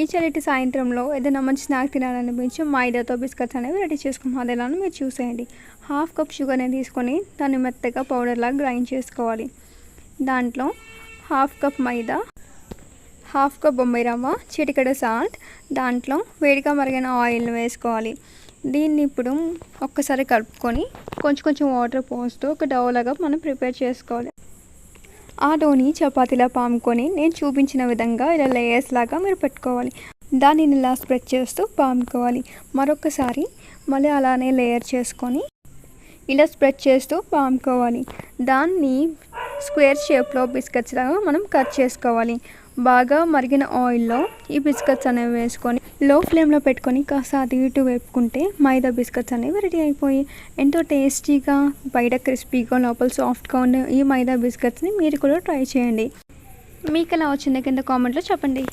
ఈ చలిటి సాయంత్రంలో ఏదైనా మంచి స్నాక్ తినాలనిపించి మైదాతో బిస్కెట్స్ అనేవి రెడీ చేసుకున్నాం అది ఎలానో మీరు చూసేయండి. హాఫ్ కప్ షుగర్ని తీసుకొని దాన్ని మెత్తగా పౌడర్లాగా గ్రైండ్ చేసుకోవాలి. దాంట్లో half cup maida half cup Bombay rava చిటికెడ salt దాంట్లో వేడిగా మరిగిన ఆయిల్ని వేసుకోవాలి. దీన్ని ఇప్పుడు ఒక్కసారి కలుపుకొని కొంచెం కొంచెం వాటర్ పోస్తూ ఒక డౌ లాగా మనం ప్రిపేర్ చేసుకోవాలి. ఆ డోని చపాతీలా పాముకొని నేను చూపించిన విధంగా ఇలా లేయర్స్ లాగా మీరు పెట్టుకోవాలి. దానిని ఇలా స్ప్రెడ్ చేస్తూ పాముకోవాలి. మరొకసారి మళ్ళీ అలానే లేయర్ చేసుకొని ఇలా స్ప్రెడ్ చేస్తూ పాముకోవాలి. దాన్ని స్క్వేర్ షేప్లో బిస్కెట్స్ లాగా మనం కట్ చేసుకోవాలి. బాగా మరిగిన ఆయిల్లో ఈ బిస్కెట్స్ అనేవి వేసుకొని లో ఫ్లేమ్లో పెట్టుకొని కాస్త అటు ఇటు వేపుకుంటే మైదా బిస్కెట్స్ అనేవి రెడీ అయిపోయి ఎంతో టేస్టీగా బయట క్రిస్పీగా లోపల సాఫ్ట్గా ఉన్న ఈ మైదా బిస్కెట్స్ని మీరు కూడా ట్రై చేయండి. మీకు ఎలా వచ్చిందో కింద కామెంట్లో చెప్పండి.